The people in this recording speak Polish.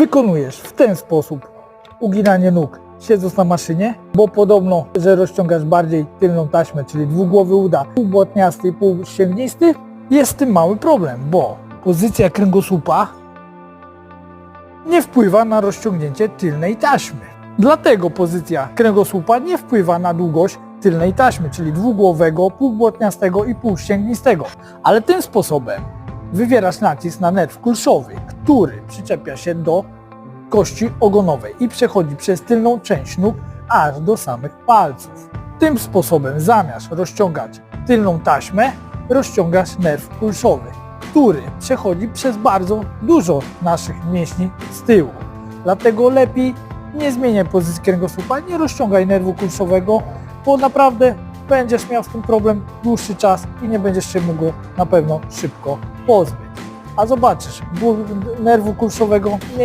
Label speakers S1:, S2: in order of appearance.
S1: wykonujesz w ten sposób uginanie nóg siedząc na maszynie, bo podobno, że rozciągasz bardziej tylną taśmę, czyli dwugłowy uda, półbłotniasty i półścięgnisty, jest z tym mały problem, bo pozycja kręgosłupa nie wpływa na rozciągnięcie tylnej taśmy. Dlatego pozycja kręgosłupa nie wpływa na długość tylnej taśmy, czyli dwugłowego, półbłotniastego i półścięgnistego. Ale tym sposobem wywierasz nacisk na nerw kulszowy, który przyczepia się do kości ogonowej i przechodzi przez tylną część nóg aż do samych palców. Tym sposobem zamiast rozciągać tylną taśmę, rozciągasz nerw kulszowy, który przechodzi przez bardzo dużo naszych mięśni z tyłu. Dlatego lepiej nie zmieniaj pozycji kręgosłupa, nie rozciągaj nerwu kulszowego, bo naprawdę będziesz miał z tym problem dłuższy czas i nie będziesz się mógł na pewno szybko pozbyć. A zobaczysz, nerwu kulszowego nie